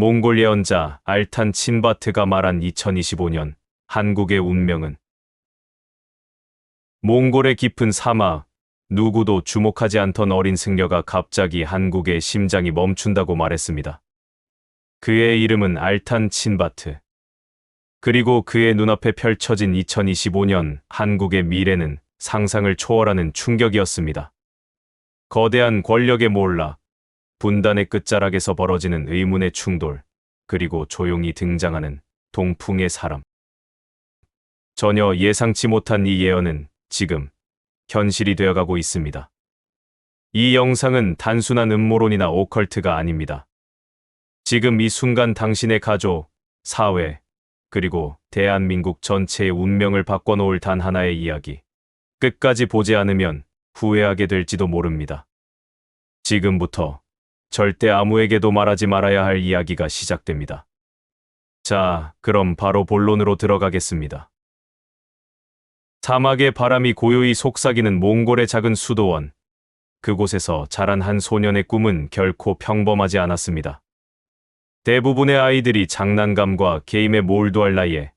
몽골 예언자 알탄 친바트가 말한 2025년 한국의 운명은 몽골의 깊은 사막, 누구도 주목하지 않던 어린 승려가 갑자기 한국의 심장이 멈춘다고 말했습니다. 그의 이름은 알탄 친바트. 그리고 그의 눈앞에 펼쳐진 2025년 한국의 미래는 상상을 초월하는 충격이었습니다. 거대한 권력의 몰락, 분단의 끝자락에서 벌어지는 의문의 충돌, 그리고 조용히 등장하는 동풍의 사람. 전혀 예상치 못한 이 예언은 지금 현실이 되어가고 있습니다. 이 영상은 단순한 음모론이나 오컬트가 아닙니다. 지금 이 순간 당신의 가족, 사회, 그리고 대한민국 전체의 운명을 바꿔놓을 단 하나의 이야기. 끝까지 보지 않으면 후회하게 될지도 모릅니다. 지금부터 절대 아무에게도 말하지 말아야 할 이야기가 시작됩니다. 자, 그럼 바로 본론으로 들어가겠습니다. 사막의 바람이 고요히 속삭이는 몽골의 작은 수도원. 그곳에서 자란 한 소년의 꿈은 결코 평범하지 않았습니다. 대부분의 아이들이 장난감과 게임에 몰두할 나이에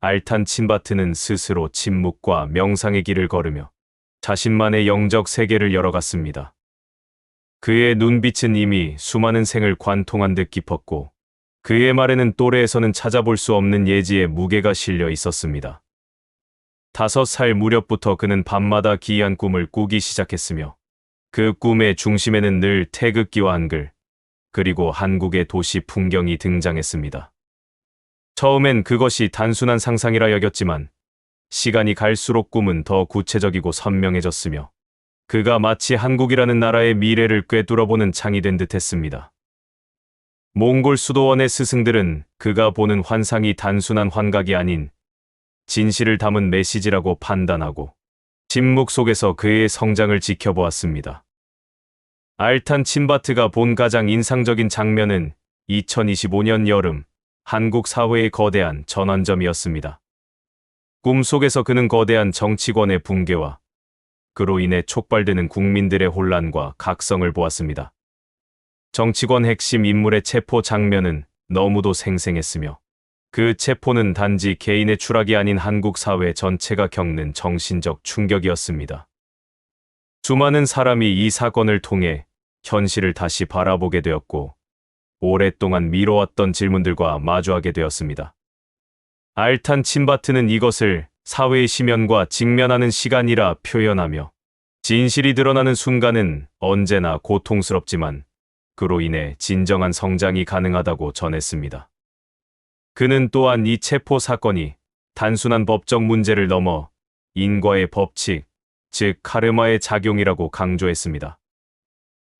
알탄 친바트는 스스로 침묵과 명상의 길을 걸으며 자신만의 영적 세계를 열어갔습니다. 그의 눈빛은 이미 수많은 생을 관통한 듯 깊었고 그의 말에는 또래에서는 찾아볼 수 없는 예지의 무게가 실려 있었습니다. 다섯 살 무렵부터 그는 밤마다 기이한 꿈을 꾸기 시작했으며 그 꿈의 중심에는 늘 태극기와 한글, 그리고 한국의 도시 풍경이 등장했습니다. 처음엔 그것이 단순한 상상이라 여겼지만 시간이 갈수록 꿈은 더 구체적이고 선명해졌으며 그가 마치 한국이라는 나라의 미래를 꿰뚫어보는 창이 된 듯했습니다. 몽골 수도원의 스승들은 그가 보는 환상이 단순한 환각이 아닌 진실을 담은 메시지라고 판단하고 침묵 속에서 그의 성장을 지켜보았습니다. 알탄 친바트가 본 가장 인상적인 장면은 2025년 여름 한국 사회의 거대한 전환점이었습니다. 꿈속에서 그는 거대한 정치권의 붕괴와 그로 인해 촉발되는 국민들의 혼란과 각성을 보았습니다. 정치권 핵심 인물의 체포 장면은 너무도 생생했으며 그 체포는 단지 개인의 추락이 아닌 한국 사회 전체가 겪는 정신적 충격이었습니다. 수많은 사람이 이 사건을 통해 현실을 다시 바라보게 되었고 오랫동안 미뤄왔던 질문들과 마주하게 되었습니다. 알탄 친바트는 이것을 사회의 심연과 직면하는 시간이라 표현하며 진실이 드러나는 순간은 언제나 고통스럽지만 그로 인해 진정한 성장이 가능하다고 전했습니다. 그는 또한 이 체포 사건이 단순한 법적 문제를 넘어 인과의 법칙, 즉 카르마의 작용이라고 강조했습니다.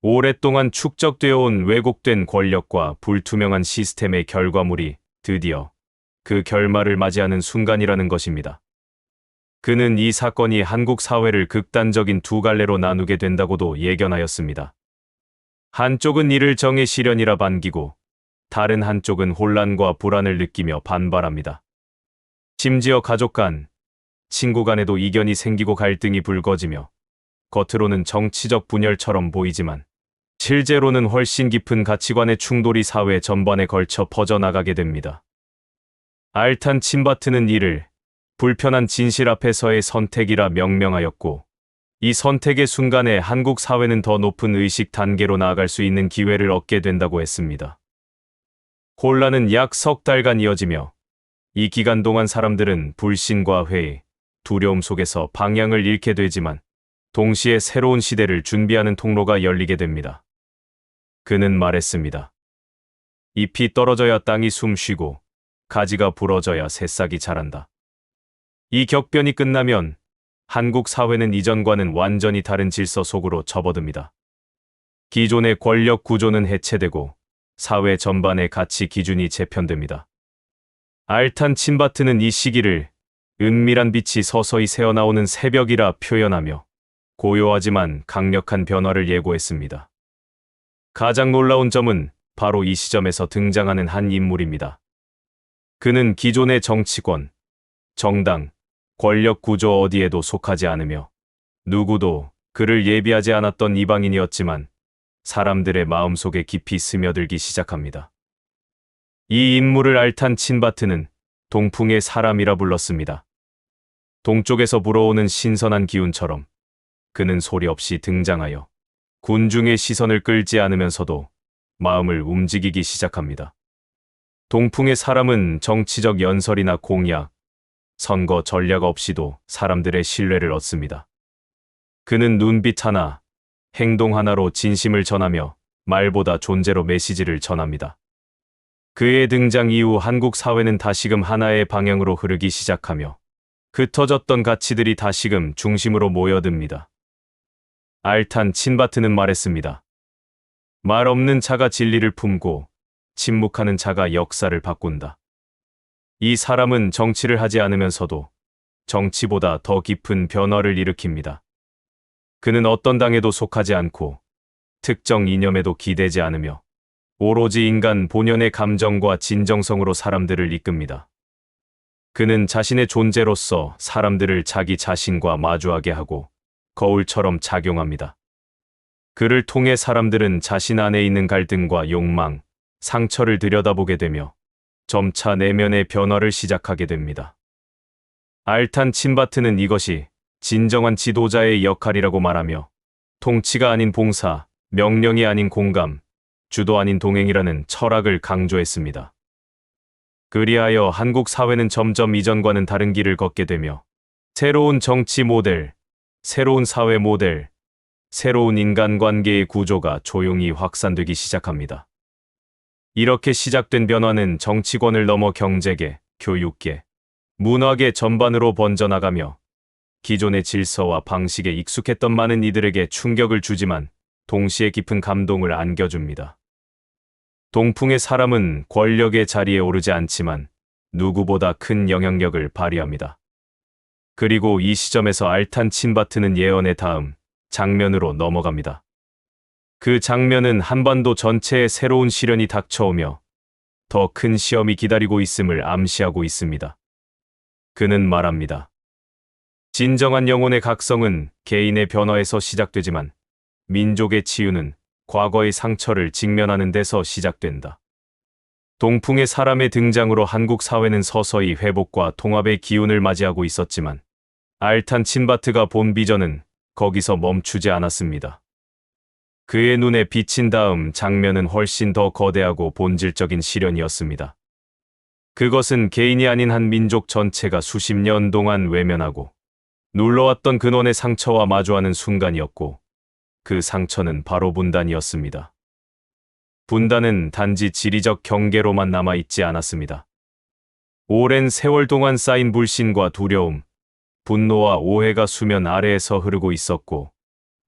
오랫동안 축적되어 온 왜곡된 권력과 불투명한 시스템의 결과물이 드디어 그 결말을 맞이하는 순간이라는 것입니다. 그는 이 사건이 한국 사회를 극단적인 두 갈래로 나누게 된다고도 예견하였습니다. 한쪽은 이를 정의 실현이라 반기고 다른 한쪽은 혼란과 불안을 느끼며 반발합니다. 심지어 가족 간, 친구 간에도 이견이 생기고 갈등이 불거지며 겉으로는 정치적 분열처럼 보이지만 실제로는 훨씬 깊은 가치관의 충돌이 사회 전반에 걸쳐 퍼져나가게 됩니다. 알탄 친바트는 이를 불편한 진실 앞에서의 선택이라 명명하였고 이 선택의 순간에 한국 사회는 더 높은 의식 단계로 나아갈 수 있는 기회를 얻게 된다고 했습니다. 혼란은 약 석 달간 이어지며 이 기간 동안 사람들은 불신과 회의, 두려움 속에서 방향을 잃게 되지만 동시에 새로운 시대를 준비하는 통로가 열리게 됩니다. 그는 말했습니다. 잎이 떨어져야 땅이 숨 쉬고 가지가 부러져야 새싹이 자란다. 이 격변이 끝나면 한국 사회는 이전과는 완전히 다른 질서 속으로 접어듭니다. 기존의 권력 구조는 해체되고 사회 전반의 가치 기준이 재편됩니다. 알탄 친바트는 이 시기를 은밀한 빛이 서서히 새어나오는 새벽이라 표현하며 고요하지만 강력한 변화를 예고했습니다. 가장 놀라운 점은 바로 이 시점에서 등장하는 한 인물입니다. 그는 기존의 정치권, 정당, 권력 구조 어디에도 속하지 않으며 누구도 그를 예비하지 않았던 이방인이었지만 사람들의 마음속에 깊이 스며들기 시작합니다. 이 인물을 알탄 친바트는 동풍의 사람이라 불렀습니다. 동쪽에서 불어오는 신선한 기운처럼 그는 소리 없이 등장하여 군중의 시선을 끌지 않으면서도 마음을 움직이기 시작합니다. 동풍의 사람은 정치적 연설이나 공약, 선거 전략 없이도 사람들의 신뢰를 얻습니다. 그는 눈빛 하나, 행동 하나로 진심을 전하며 말보다 존재로 메시지를 전합니다. 그의 등장 이후 한국 사회는 다시금 하나의 방향으로 흐르기 시작하며 흩어졌던 가치들이 다시금 중심으로 모여듭니다. 알탄 친바트는 말했습니다. 말 없는 자가 진리를 품고 침묵하는 자가 역사를 바꾼다. 이 사람은 정치를 하지 않으면서도 정치보다 더 깊은 변화를 일으킵니다. 그는 어떤 당에도 속하지 않고 특정 이념에도 기대지 않으며 오로지 인간 본연의 감정과 진정성으로 사람들을 이끕니다. 그는 자신의 존재로서 사람들을 자기 자신과 마주하게 하고 거울처럼 작용합니다. 그를 통해 사람들은 자신 안에 있는 갈등과 욕망, 상처를 들여다보게 되며 점차 내면의 변화를 시작하게 됩니다. 알탄 친바트는 이것이 진정한 지도자의 역할이라고 말하며 통치가 아닌 봉사, 명령이 아닌 공감, 주도 아닌 동행이라는 철학을 강조했습니다. 그리하여 한국 사회는 점점 이전과는 다른 길을 걷게 되며 새로운 정치 모델, 새로운 사회 모델, 새로운 인간관계의 구조가 조용히 확산되기 시작합니다. 이렇게 시작된 변화는 정치권을 넘어 경제계, 교육계, 문화계 전반으로 번져나가며 기존의 질서와 방식에 익숙했던 많은 이들에게 충격을 주지만 동시에 깊은 감동을 안겨줍니다. 동풍의 사람은 권력의 자리에 오르지 않지만 누구보다 큰 영향력을 발휘합니다. 그리고 이 시점에서 알탄 친바트는 예언의 다음 장면으로 넘어갑니다. 그 장면은 한반도 전체에 새로운 시련이 닥쳐오며 더 큰 시험이 기다리고 있음을 암시하고 있습니다. 그는 말합니다. 진정한 영혼의 각성은 개인의 변화에서 시작되지만 민족의 치유는 과거의 상처를 직면하는 데서 시작된다. 동풍의 사람의 등장으로 한국 사회는 서서히 회복과 통합의 기운을 맞이하고 있었지만 알탄 친바트가 본 비전은 거기서 멈추지 않았습니다. 그의 눈에 비친 다음 장면은 훨씬 더 거대하고 본질적인 시련이었습니다. 그것은 개인이 아닌 한 민족 전체가 수십 년 동안 외면하고 눌러왔던 근원의 상처와 마주하는 순간이었고 그 상처는 바로 분단이었습니다. 분단은 단지 지리적 경계로만 남아있지 않았습니다. 오랜 세월 동안 쌓인 불신과 두려움, 분노와 오해가 수면 아래에서 흐르고 있었고,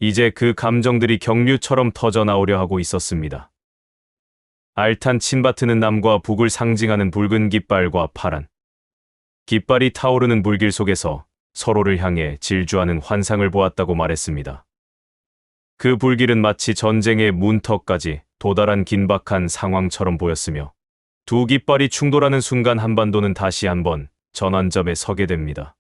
이제 그 감정들이 경류처럼 터져나오려 하고 있었습니다. 알탄 친바트는 남과 북을 상징하는 붉은 깃발과 파란 깃발이 타오르는 불길 속에서 서로를 향해 질주하는 환상을 보았다고 말했습니다. 그 불길은 마치 전쟁의 문턱까지 도달한 긴박한 상황처럼 보였으며 두 깃발이 충돌하는 순간 한반도는 다시 한번 전환점에 서게 됩니다.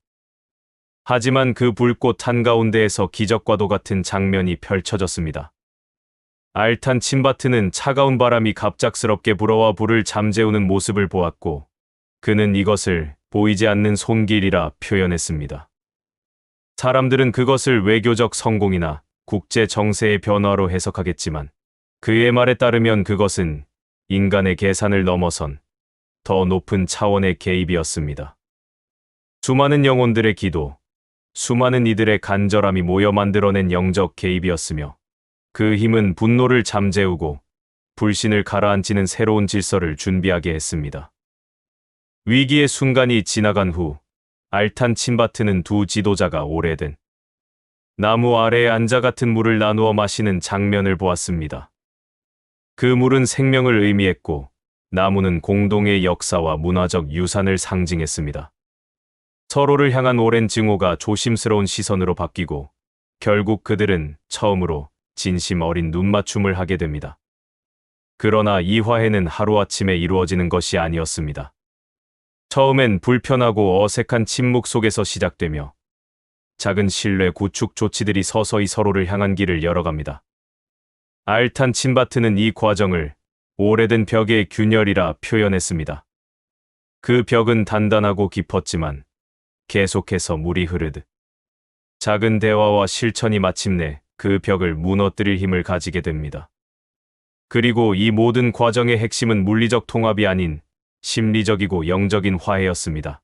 하지만 그 불꽃 한가운데에서 기적과도 같은 장면이 펼쳐졌습니다. 알탄 침바트는 차가운 바람이 갑작스럽게 불어와 불을 잠재우는 모습을 보았고 그는 이것을 보이지 않는 손길이라 표현했습니다. 사람들은 그것을 외교적 성공이나 국제 정세의 변화로 해석하겠지만 그의 말에 따르면 그것은 인간의 계산을 넘어선 더 높은 차원의 개입이었습니다. 수많은 영혼들의 기도, 수많은 이들의 간절함이 모여 만들어낸 영적 개입이었으며 그 힘은 분노를 잠재우고 불신을 가라앉히는 새로운 질서를 준비하게 했습니다. 위기의 순간이 지나간 후 알탄 침바트는 두 지도자가 오래된 나무 아래에 앉아 같은 물을 나누어 마시는 장면을 보았습니다. 그 물은 생명을 의미했고 나무는 공동의 역사와 문화적 유산을 상징했습니다. 서로를 향한 오랜 증오가 조심스러운 시선으로 바뀌고 결국 그들은 처음으로 진심 어린 눈맞춤을 하게 됩니다. 그러나 이 화해는 하루아침에 이루어지는 것이 아니었습니다. 처음엔 불편하고 어색한 침묵 속에서 시작되며 작은 신뢰 구축 조치들이 서서히 서로를 향한 길을 열어갑니다. 알탄 친바트는 이 과정을 오래된 벽의 균열이라 표현했습니다. 그 벽은 단단하고 깊었지만 계속해서 물이 흐르듯 작은 대화와 실천이 마침내 그 벽을 무너뜨릴 힘을 가지게 됩니다. 그리고 이 모든 과정의 핵심은 물리적 통합이 아닌 심리적이고 영적인 화해였습니다.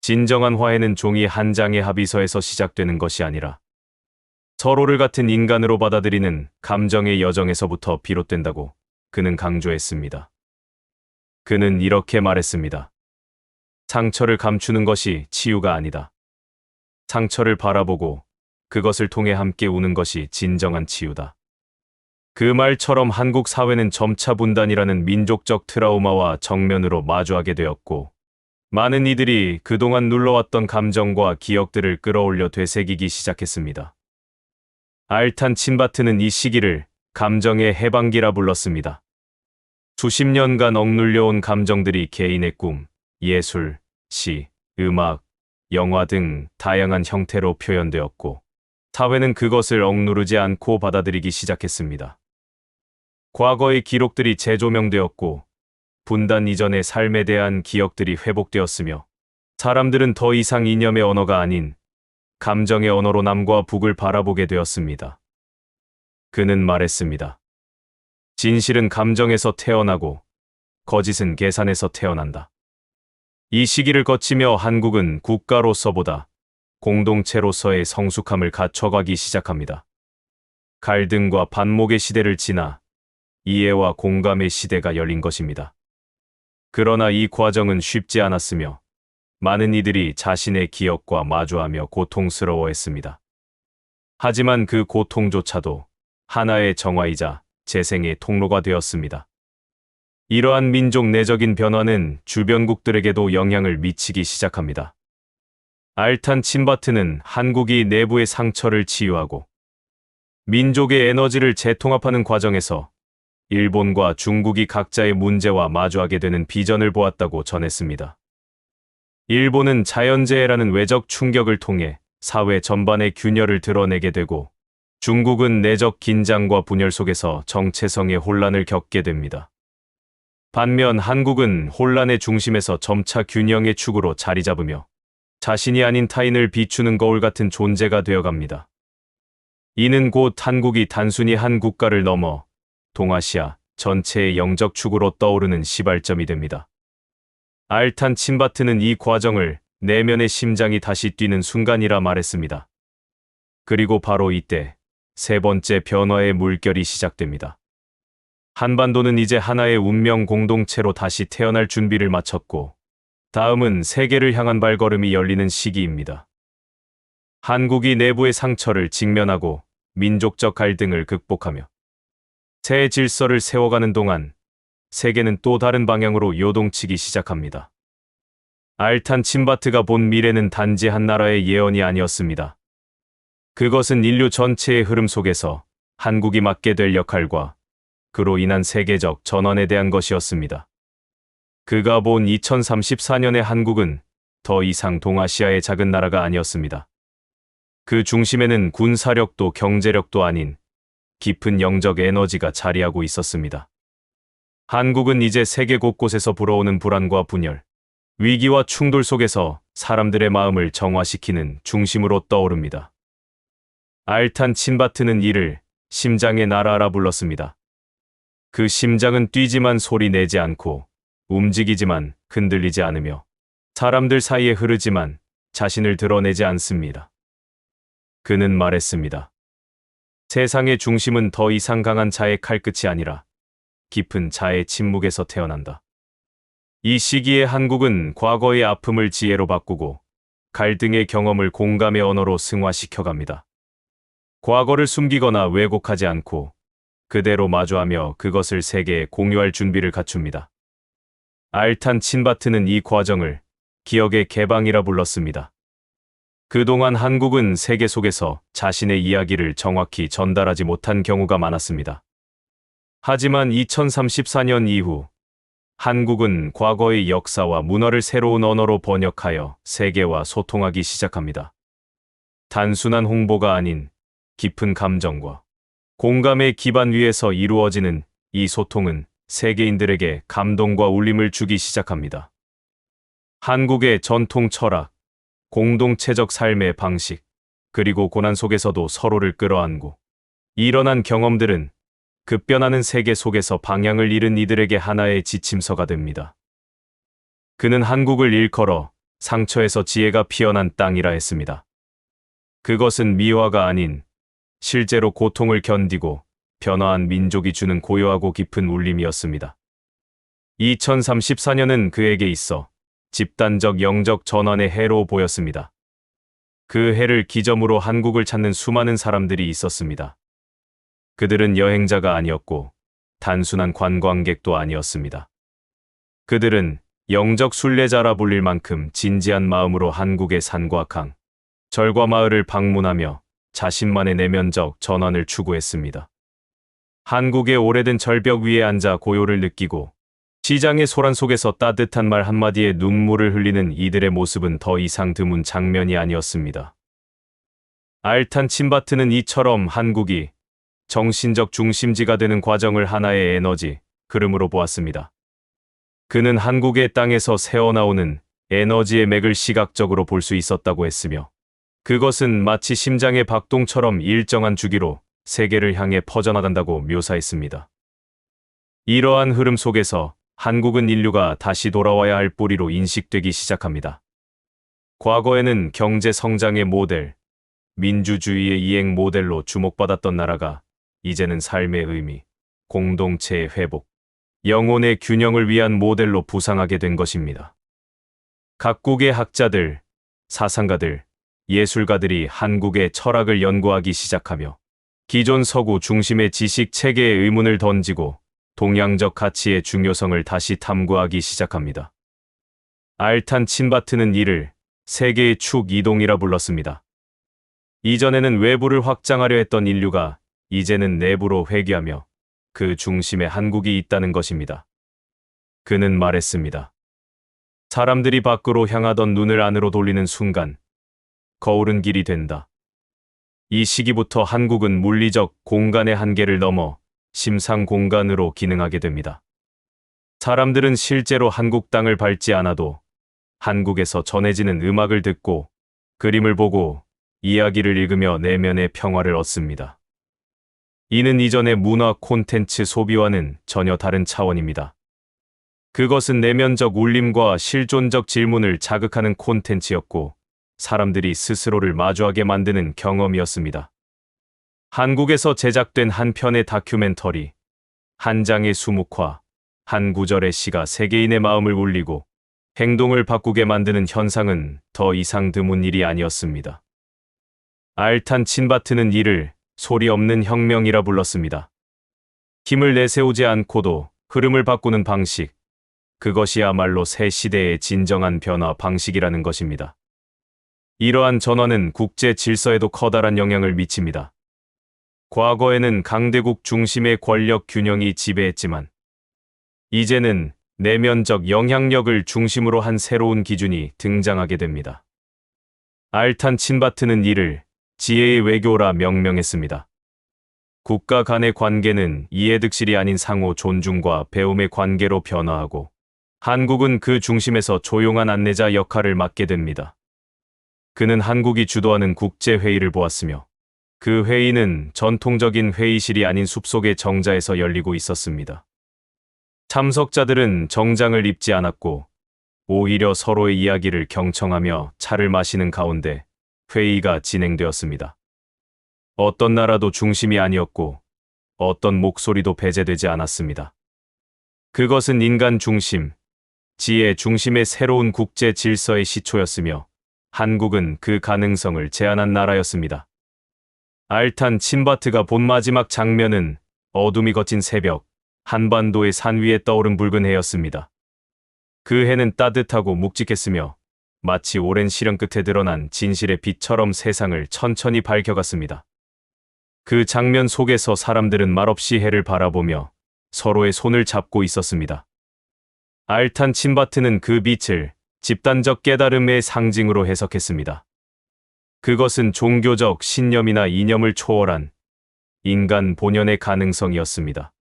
진정한 화해는 종이 한 장의 합의서에서 시작되는 것이 아니라 서로를 같은 인간으로 받아들이는 감정의 여정에서부터 비롯된다고 그는 강조했습니다. 그는 이렇게 말했습니다. 상처를 감추는 것이 치유가 아니다. 상처를 바라보고 그것을 통해 함께 우는 것이 진정한 치유다. 그 말처럼 한국 사회는 점차 분단이라는 민족적 트라우마와 정면으로 마주하게 되었고, 많은 이들이 그동안 눌러왔던 감정과 기억들을 끌어올려 되새기기 시작했습니다. 알탄 친바트는 이 시기를 감정의 해방기라 불렀습니다. 수십 년간 억눌려온 감정들이 개인의 꿈, 예술, 시, 음악, 영화 등 다양한 형태로 표현되었고, 사회는 그것을 억누르지 않고 받아들이기 시작했습니다. 과거의 기록들이 재조명되었고, 분단 이전의 삶에 대한 기억들이 회복되었으며, 사람들은 더 이상 이념의 언어가 아닌 감정의 언어로 남과 북을 바라보게 되었습니다. 그는 말했습니다. 진실은 감정에서 태어나고 거짓은 계산에서 태어난다. 이 시기를 거치며 한국은 국가로서보다 공동체로서의 성숙함을 갖춰가기 시작합니다. 갈등과 반목의 시대를 지나 이해와 공감의 시대가 열린 것입니다. 그러나 이 과정은 쉽지 않았으며 많은 이들이 자신의 기억과 마주하며 고통스러워했습니다. 하지만 그 고통조차도 하나의 정화이자 재생의 통로가 되었습니다. 이러한 민족 내적인 변화는 주변국들에게도 영향을 미치기 시작합니다. 알탄 친바트는 한국이 내부의 상처를 치유하고 민족의 에너지를 재통합하는 과정에서 일본과 중국이 각자의 문제와 마주하게 되는 비전을 보았다고 전했습니다. 일본은 자연재해라는 외적 충격을 통해 사회 전반의 균열을 드러내게 되고 중국은 내적 긴장과 분열 속에서 정체성의 혼란을 겪게 됩니다. 반면 한국은 혼란의 중심에서 점차 균형의 축으로 자리 잡으며 자신이 아닌 타인을 비추는 거울 같은 존재가 되어갑니다. 이는 곧 한국이 단순히 한 국가를 넘어 동아시아 전체의 영적 축으로 떠오르는 시발점이 됩니다. 알탄 친바트는 이 과정을 내면의 심장이 다시 뛰는 순간이라 말했습니다. 그리고 바로 이때 세 번째 변화의 물결이 시작됩니다. 한반도는 이제 하나의 운명 공동체로 다시 태어날 준비를 마쳤고, 다음은 세계를 향한 발걸음이 열리는 시기입니다. 한국이 내부의 상처를 직면하고 민족적 갈등을 극복하며 새 질서를 세워가는 동안 세계는 또 다른 방향으로 요동치기 시작합니다. 알탄 침바트가 본 미래는 단지 한 나라의 예언이 아니었습니다. 그것은 인류 전체의 흐름 속에서 한국이 맡게 될 역할과 그로 인한 세계적 전환에 대한 것이었습니다. 그가 본 2034년의 한국은 더 이상 동아시아의 작은 나라가 아니었습니다. 그 중심에는 군사력도 경제력도 아닌 깊은 영적 에너지가 자리하고 있었습니다. 한국은 이제 세계 곳곳에서 불어오는 불안과 분열, 위기와 충돌 속에서 사람들의 마음을 정화시키는 중심으로 떠오릅니다. 알탄 친바트는 이를 심장의 나라라 불렀습니다. 그 심장은 뛰지만 소리 내지 않고 움직이지만 흔들리지 않으며 사람들 사이에 흐르지만 자신을 드러내지 않습니다. 그는 말했습니다. 세상의 중심은 더 이상 강한 자의 칼끝이 아니라 깊은 자의 침묵에서 태어난다. 이 시기에 한국은 과거의 아픔을 지혜로 바꾸고 갈등의 경험을 공감의 언어로 승화시켜 갑니다. 과거를 숨기거나 왜곡하지 않고 그대로 마주하며 그것을 세계에 공유할 준비를 갖춥니다. 알탄 친바트는 이 과정을 기억의 개방이라 불렀습니다. 그동안 한국은 세계 속에서 자신의 이야기를 정확히 전달하지 못한 경우가 많았습니다. 하지만 2034년 이후 한국은 과거의 역사와 문화를 새로운 언어로 번역하여 세계와 소통하기 시작합니다. 단순한 홍보가 아닌 깊은 감정과 공감의 기반 위에서 이루어지는 이 소통은 세계인들에게 감동과 울림을 주기 시작합니다. 한국의 전통 철학, 공동체적 삶의 방식, 그리고 고난 속에서도 서로를 끌어안고 일어난 경험들은 급변하는 세계 속에서 방향을 잃은 이들에게 하나의 지침서가 됩니다. 그는 한국을 일컬어 상처에서 지혜가 피어난 땅이라 했습니다. 그것은 미화가 아닌 실제로 고통을 견디고 변화한 민족이 주는 고요하고 깊은 울림이었습니다. 2034년은 그에게 있어 집단적 영적 전환의 해로 보였습니다. 그 해를 기점으로 한국을 찾는 수많은 사람들이 있었습니다. 그들은 여행자가 아니었고 단순한 관광객도 아니었습니다. 그들은 영적 순례자라 불릴 만큼 진지한 마음으로 한국의 산과 강, 절과 마을을 방문하며 자신만의 내면적 전환을 추구했습니다. 한국의 오래된 절벽 위에 앉아 고요를 느끼고 시장의 소란 속에서 따뜻한 말 한마디에 눈물을 흘리는 이들의 모습은 더 이상 드문 장면이 아니었습니다. 알탄 침바트는 이처럼 한국이 정신적 중심지가 되는 과정을 하나의 에너지, 흐름으로 보았습니다. 그는 한국의 땅에서 새어나오는 에너지의 맥을 시각적으로 볼 수 있었다고 했으며, 그것은 마치 심장의 박동처럼 일정한 주기로 세계를 향해 퍼져나간다고 묘사했습니다. 이러한 흐름 속에서 한국은 인류가 다시 돌아와야 할 뿌리로 인식되기 시작합니다. 과거에는 경제 성장의 모델, 민주주의의 이행 모델로 주목받았던 나라가 이제는 삶의 의미, 공동체의 회복, 영혼의 균형을 위한 모델로 부상하게 된 것입니다. 각국의 학자들, 사상가들, 예술가들이 한국의 철학을 연구하기 시작하며 기존 서구 중심의 지식 체계에 의문을 던지고 동양적 가치의 중요성을 다시 탐구하기 시작합니다. 알탄 친바트는 이를 세계의 축 이동이라 불렀습니다. 이전에는 외부를 확장하려 했던 인류가 이제는 내부로 회귀하며 그 중심에 한국이 있다는 것입니다. 그는 말했습니다. 사람들이 밖으로 향하던 눈을 안으로 돌리는 순간, 거울은 길이 된다. 이 시기부터 한국은 물리적 공간의 한계를 넘어 심상 공간으로 기능하게 됩니다. 사람들은 실제로 한국 땅을 밟지 않아도 한국에서 전해지는 음악을 듣고 그림을 보고 이야기를 읽으며 내면의 평화를 얻습니다. 이는 이전의 문화 콘텐츠 소비와는 전혀 다른 차원입니다. 그것은 내면적 울림과 실존적 질문을 자극하는 콘텐츠였고 사람들이 스스로를 마주하게 만드는 경험이었습니다. 한국에서 제작된 한 편의 다큐멘터리, 한 장의 수묵화, 한 구절의 시가 세계인의 마음을 울리고 행동을 바꾸게 만드는 현상은 더 이상 드문 일이 아니었습니다. 알탄 친바트는 이를 소리 없는 혁명이라 불렀습니다. 힘을 내세우지 않고도 흐름을 바꾸는 방식, 그것이야말로 새 시대의 진정한 변화 방식이라는 것입니다. 이러한 전환은 국제 질서에도 커다란 영향을 미칩니다. 과거에는 강대국 중심의 권력 균형이 지배했지만 이제는 내면적 영향력을 중심으로 한 새로운 기준이 등장하게 됩니다. 알탄 친바트는 이를 지혜의 외교라 명명했습니다. 국가 간의 관계는 이해득실이 아닌 상호 존중과 배움의 관계로 변화하고 한국은 그 중심에서 조용한 안내자 역할을 맡게 됩니다. 그는 한국이 주도하는 국제회의를 보았으며 그 회의는 전통적인 회의실이 아닌 숲속의 정자에서 열리고 있었습니다. 참석자들은 정장을 입지 않았고 오히려 서로의 이야기를 경청하며 차를 마시는 가운데 회의가 진행되었습니다. 어떤 나라도 중심이 아니었고 어떤 목소리도 배제되지 않았습니다. 그것은 인간 중심, 지혜 중심의 새로운 국제 질서의 시초였으며 한국은 그 가능성을 제안한 나라였습니다. 알탄 친바트가 본 마지막 장면은 어둠이 걷힌 새벽, 한반도의 산 위에 떠오른 붉은 해였습니다. 그 해는 따뜻하고 묵직했으며 마치 오랜 시련 끝에 드러난 진실의 빛처럼 세상을 천천히 밝혀갔습니다. 그 장면 속에서 사람들은 말없이 해를 바라보며 서로의 손을 잡고 있었습니다. 알탄 친바트는 그 빛을 집단적 깨달음의 상징으로 해석했습니다. 그것은 종교적 신념이나 이념을 초월한 인간 본연의 가능성이었습니다.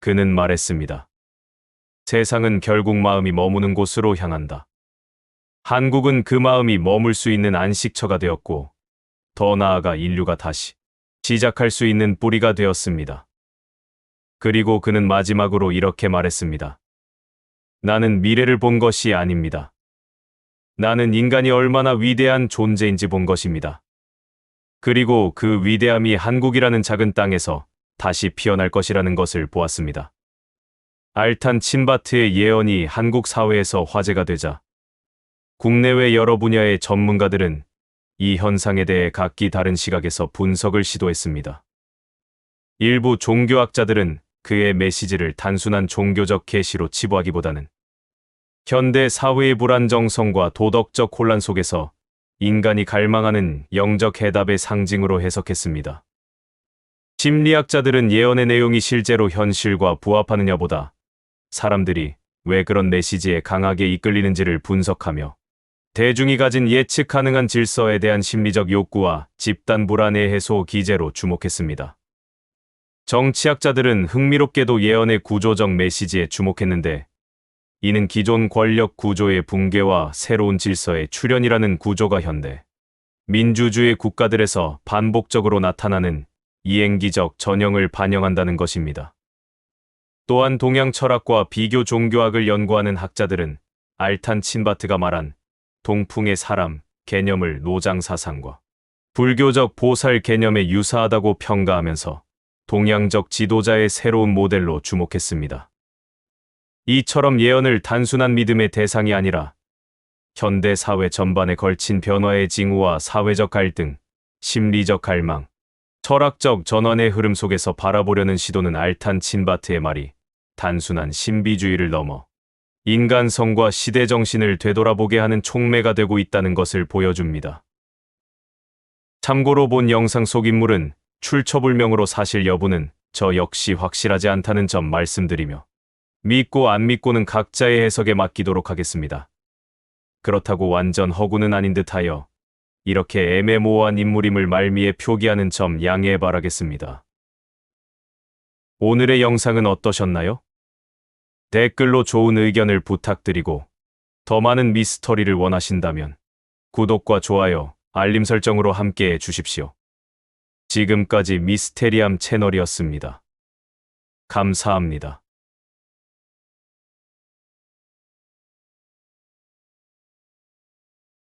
그는 말했습니다. 세상은 결국 마음이 머무는 곳으로 향한다. 한국은 그 마음이 머물 수 있는 안식처가 되었고, 더 나아가 인류가 다시 시작할 수 있는 뿌리가 되었습니다. 그리고 그는 마지막으로 이렇게 말했습니다. 나는 미래를 본 것이 아닙니다. 나는 인간이 얼마나 위대한 존재인지 본 것입니다. 그리고 그 위대함이 한국이라는 작은 땅에서 다시 피어날 것이라는 것을 보았습니다. 알탄 친바트의 예언이 한국 사회에서 화제가 되자 국내외 여러 분야의 전문가들은 이 현상에 대해 각기 다른 시각에서 분석을 시도했습니다. 일부 종교학자들은 그의 메시지를 단순한 종교적 계시로 치부하기보다는 현대 사회의 불안정성과 도덕적 혼란 속에서 인간이 갈망하는 영적 해답의 상징으로 해석했습니다. 심리학자들은 예언의 내용이 실제로 현실과 부합하느냐보다 사람들이 왜 그런 메시지에 강하게 이끌리는지를 분석하며 대중이 가진 예측 가능한 질서에 대한 심리적 욕구와 집단 불안의 해소 기제로 주목했습니다. 정치학자들은 흥미롭게도 예언의 구조적 메시지에 주목했는데 이는 기존 권력 구조의 붕괴와 새로운 질서의 출현이라는 구조가 현대 민주주의 국가들에서 반복적으로 나타나는 이행기적 전형을 반영한다는 것입니다. 또한 동양 철학과 비교 종교학을 연구하는 학자들은 알탄 친바트가 말한 동풍의 사람 개념을 노장 사상과 불교적 보살 개념에 유사하다고 평가하면서 동양적 지도자의 새로운 모델로 주목했습니다. 이처럼 예언을 단순한 믿음의 대상이 아니라 현대 사회 전반에 걸친 변화의 징후와 사회적 갈등, 심리적 갈망, 철학적 전환의 흐름 속에서 바라보려는 시도는 알탄 친바트의 말이 단순한 신비주의를 넘어 인간성과 시대 정신을 되돌아보게 하는 촉매가 되고 있다는 것을 보여줍니다. 참고로 본 영상 속 인물은 출처불명으로 사실 여부는 저 역시 확실하지 않다는 점 말씀드리며 믿고 안 믿고는 각자의 해석에 맡기도록 하겠습니다. 그렇다고 완전 허구는 아닌 듯하여 이렇게 애매모호한 인물임을 말미에 표기하는 점 양해해 바라겠습니다. 오늘의 영상은 어떠셨나요? 댓글로 좋은 의견을 부탁드리고 더 많은 미스터리를 원하신다면 구독과 좋아요, 알림 설정으로 함께 해 주십시오. 지금까지 미스테리함 채널이었습니다. 감사합니다.